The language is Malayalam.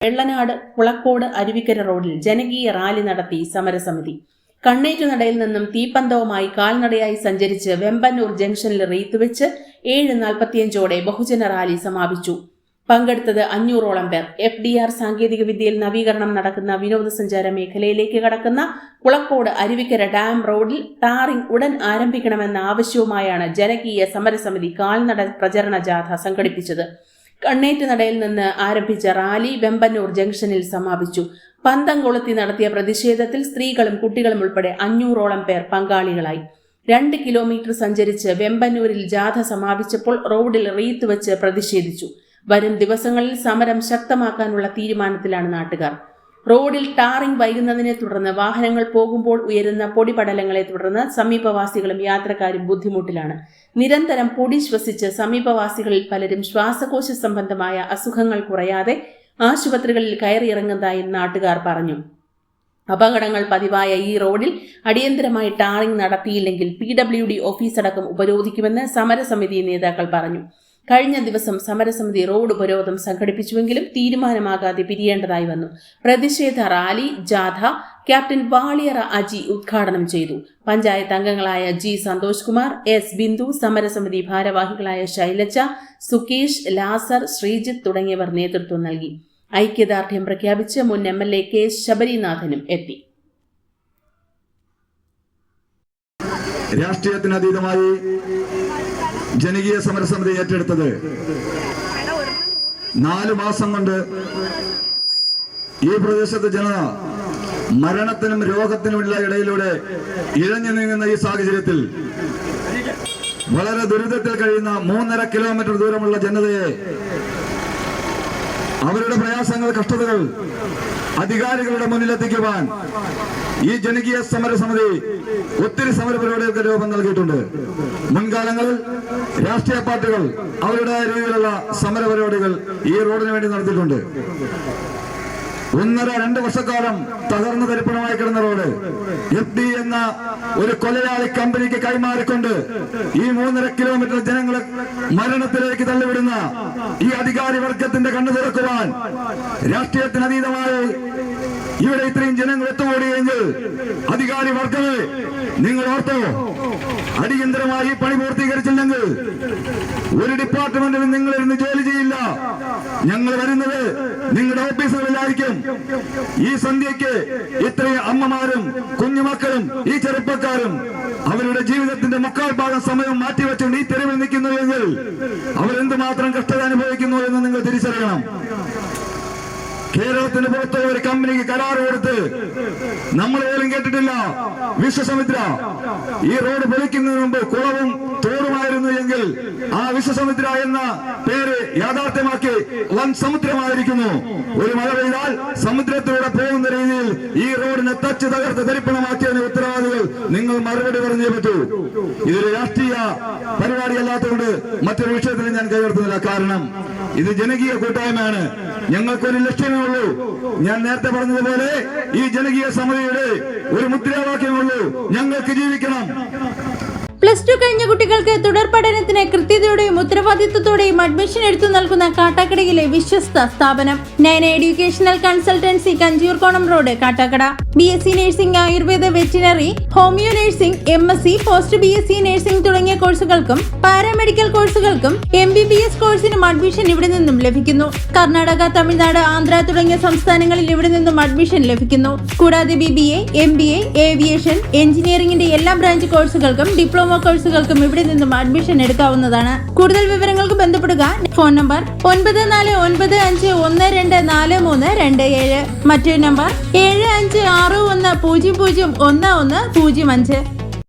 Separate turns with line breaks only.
വെള്ളനാട് കുളക്കോട് അരുവിക്കര റോഡിൽ ജനകീയ റാലി നടത്തി സമരസമിതി. കണ്ണേറ്റുനടയിൽ നിന്നും തീപ്പന്തവുമായി കാൽനടയായി സഞ്ചരിച്ച് വെമ്പന്നൂർ ജംഗ്ഷനിൽ റീത്ത് വെച്ച് ഏഴ് നാൽപ്പത്തിയഞ്ചോടെ ബഹുജന റാലി സമാപിച്ചു. പങ്കെടുത്തത് അഞ്ഞൂറോളം പേർ. എഫ് ഡി ആർ സാങ്കേതിക വിദ്യയിൽ നവീകരണം നടക്കുന്ന വിനോദസഞ്ചാര മേഖലയിലേക്ക് കടക്കുന്ന കുളക്കോട് അരുവിക്കര ഡാം റോഡിൽ ടാറിംഗ് ഉടൻ ആരംഭിക്കണമെന്ന ആവശ്യവുമായാണ് ജനകീയ സമരസമിതി കാൽനട പ്രചരണ ജാഥ സംഘടിപ്പിച്ചത്. കണ്ണേറ്റ് നടയിൽ നിന്ന് ആരംഭിച്ച റാലി വെമ്പന്നൂർ ജംഗ്ഷനിൽ സമാപിച്ചു. പന്തം കൊളുത്തി നടത്തിയ പ്രതിഷേധത്തിൽ സ്ത്രീകളും കുട്ടികളും ഉൾപ്പെടെ അഞ്ഞൂറോളം പേർ പങ്കാളികളായി. രണ്ട് കിലോമീറ്റർ സഞ്ചരിച്ച് വെമ്പന്നൂരിൽ ജാഥ സമാപിച്ചപ്പോൾ റോഡിൽ റീത്ത് വെച്ച് പ്രതിഷേധിച്ചു. വരും ദിവസങ്ങളിൽ സമരം ശക്തമാക്കാനുള്ള തീരുമാനത്തിലാണ് നാട്ടുകാർ. റോഡിൽ ടാറിംഗ് വൈകുന്നതിനെ തുടർന്ന് വാഹനങ്ങൾ പോകുമ്പോൾ ഉയരുന്ന പൊടിപടലങ്ങളെ തുടർന്ന് സമീപവാസികളും യാത്രക്കാരും ബുദ്ധിമുട്ടിലാണ്. നിരന്തരം പൊടി ശ്വസിച്ച് സമീപവാസികളിൽ പലരും ശ്വാസകോശ സംബന്ധമായ അസുഖങ്ങൾ കുറയാതെ ആശുപത്രികളിൽ കയറിയിറങ്ങുന്നതായി നാട്ടുകാർ പറഞ്ഞു. അപകടങ്ങൾ പതിവായ ഈ റോഡിൽ അടിയന്തരമായി ടാറിംഗ് നടത്തിയില്ലെങ്കിൽ പി ഡബ്ല്യു ഡി ഓഫീസടക്കം ഉപരോധിക്കുമെന്ന് സമരസമിതി നേതാക്കൾ പറഞ്ഞു. കഴിഞ്ഞ ദിവസം സമരസമിതി റോഡ് ഉപരോധം സംഘടിപ്പിച്ചുവെങ്കിലും തീരുമാനമാകാതെ പിരിയേണ്ടതായി വന്നു. പ്രതിഷേധ റാലി ജാഥ ക്യാപ്റ്റൻ വാളിയറ അജി ഉദ്ഘാടനം ചെയ്തു. പഞ്ചായത്ത് അംഗങ്ങളായ ജി സന്തോഷ് കുമാർ എസ് ബിന്ദു സമരസമിതി ഭാരവാഹികളായ ശൈലജ സുകേഷ് ലാസർ ശ്രീജിത്ത് തുടങ്ങിയവർ നേതൃത്വം നൽകി. ഐക്യദാർഢ്യം പ്രഖ്യാപിച്ച് മുൻ എം എൽ എ കെ ശബരിനാഥനും എത്തി.
രാഷ്ട്രീയത്തിനതീതമായി ജനകീയ സമരസമിതി ഏറ്റെടുത്തത് നാലു മാസം കൊണ്ട് ഈ പ്രദേശത്തെ ജനത മരണത്തിനും രോഗത്തിനുമുള്ള ഇടയിലൂടെ ഇഴഞ്ഞു നീങ്ങുന്ന ഈ സാഹചര്യത്തിൽ വളരെ ദുരിതത്തിൽ കഴിയുന്ന മൂന്നര കിലോമീറ്റർ ദൂരമുള്ള ജനതയെ അവരുടെ പ്രയാസങ്ങൾ കഷ്ടതകൾ അധികാരികളുടെ മുന്നിലെത്തിക്കുവാൻ ഈ ജനകീയ സമരസമിതി ഒത്തിരി സമര പരിപാടികൾക്ക് രൂപം നൽകിയിട്ടുണ്ട്. മുൻകാലങ്ങളിൽ രാഷ്ട്രീയ പാർട്ടികൾ അവരുടേതായ രീതിയിലുള്ള സമര പരിപാടികൾ ഈ റോഡിന് വേണ്ടി നടത്തിയിട്ടുണ്ട്. ഒന്നര രണ്ട് വർഷക്കാലം തകർന്നു തരിപ്പണമായി കിടന്ന റോഡ്. എഫ് ഡി എന്ന ഒരു കൊലയാളി കമ്പനിക്ക് കൈമാറിക്കൊണ്ട് ഈ മൂന്നര കിലോമീറ്റർ ജനങ്ങളെ മരണത്തിലേക്ക് തള്ളിവിടുന്ന ഈ അധികാരി വർഗത്തിന്റെ കണ്ണു തുറക്കുവാൻ രാഷ്ട്രീയത്തിനതീതമായി ഇവിടെ ഇത്രയും ജനങ്ങൾ എത്തുകൂടിയെങ്കിൽ അധികാരി വർഗമേ നിങ്ങൾ ഓർത്തോ അടിയന്തരമായി പണി പൂർത്തീകരിച്ചില്ലെങ്കിൽ ഒരു ഡിപ്പാർട്ട്മെന്റിലും നിങ്ങൾ ഇരുന്ന് ജോലി ചെയ്യില്ല. ഞങ്ങൾ വരുന്നത് നിങ്ങളുടെ ഓഫീസുകളിലായിരിക്കും. ഈ സന്ധ്യയ്ക്ക് ഇത്രയും അമ്മമാരും കുഞ്ഞുമക്കളും ഈ ചെറുപ്പക്കാരും അവരുടെ ജീവിതത്തിന്റെ മുക്കാൽ ഭാഗം സമയം മാറ്റിവെച്ചുകൊണ്ട് ഈ തെരുവിൽ നിൽക്കുന്നു എങ്കിൽ അവരെന്തുമാത്രം കഷ്ടത അനുഭവിക്കുന്നു എന്ന് നിങ്ങൾ തിരിച്ചറിയണം. കേരളത്തിന് പുറത്ത് ഒരു കമ്പനിക്ക് കരാർ കൊടുത്ത് നമ്മൾ പോലും കേട്ടിട്ടില്ല. വിശ്വസമുദ്ര ഈ റോഡ് പൊളിക്കുന്നതിന് മുമ്പ് കുളവും തോറുമായിരുന്നു എങ്കിൽ ആ വിശ്വസമുദ്ര എന്ന പേര് യാഥാർത്ഥ്യമാക്കി വൻ സമുദ്രമായിരിക്കുന്നു. ഒരു മഴ പെയ്താൽ സമുദ്രത്തിലൂടെ പോകുന്ന രീതിയിൽ ഈ റോഡിനെ തച്ച് തകർത്ത് ഉത്തരവാദികൾ നിങ്ങൾ മറുപടി പറഞ്ഞേ പറ്റൂ. ഇതൊരു രാഷ്ട്രീയ പരിപാടി അല്ലാത്തതുകൊണ്ട് മറ്റൊരു വിഷയത്തിൽ ഞാൻ കൈവർത്തുന്നില്ല. കാരണം ഇത് ജനകീയ കൂട്ടായ്മയാണ്. ഞങ്ങൾക്കൊരു ലക്ഷ്യമേ ഉള്ളൂ. ഞാൻ നേരത്തെ പറഞ്ഞതുപോലെ ഈ ജനകീയ സമിതിയുടെ ഒരു മുദ്രാവാക്യമുള്ളൂ ഞങ്ങൾക്ക് ജീവിക്കണം.
പ്ലസ് ടു കഴിഞ്ഞ കുട്ടികൾക്ക് തുടർ പഠനത്തിന് കൃത്യതയോടെയും ഉത്തരവാദിത്വത്തോടെയും അഡ്മിഷൻ എടുത്തു നൽകുന്ന കാട്ടാക്കടയിലെ വിശ്വസ്ത സ്ഥാപനം. Nayana educational consultancy Kanjoorkonam road Kattakkada. B S C nursing Ayurveda veterinary homeo nursing M S C post B S C nursing തുടങ്ങിയ കോഴ്സുകൾക്കും പാരാമെഡിക്കൽ കോഴ്സുകൾക്കും എം ബി ബി എസ് കോഴ്സിനും അഡ്മിഷൻ ഇവിടെ നിന്നും ലഭിക്കുന്നു. കർണാടക തമിഴ്നാട് ആന്ധ്ര തുടങ്ങിയ സംസ്ഥാനങ്ങളിൽ ഇവിടെ നിന്നും അഡ്മിഷൻ ലഭിക്കുന്നു. കൂടാതെ B B A M B A aviation എഞ്ചിനീയറിംഗിന്റെ എല്ലാ ബ്രാഞ്ച് കോഴ്സുകൾക്കും ഡിപ്ലോമ കോഴ്സുകൾക്കും ഇവിടെ നിന്നും അഡ്മിഷൻ എടുക്കാവുന്നതാണ്. കൂടുതൽ വിവരങ്ങൾക്ക് ബന്ധപ്പെടുക ഫോൺ നമ്പർ ഒൻപത് നാല് ഒൻപത് അഞ്ച് ഒന്ന് രണ്ട് നാല് മൂന്ന് രണ്ട് ഏഴ്. മറ്റൊരു നമ്പർ ഏഴ് അഞ്ച് ആറ് ഒന്ന് പൂജ്യം പൂജ്യം ഒന്ന് ഒന്ന് പൂജ്യം അഞ്ച്.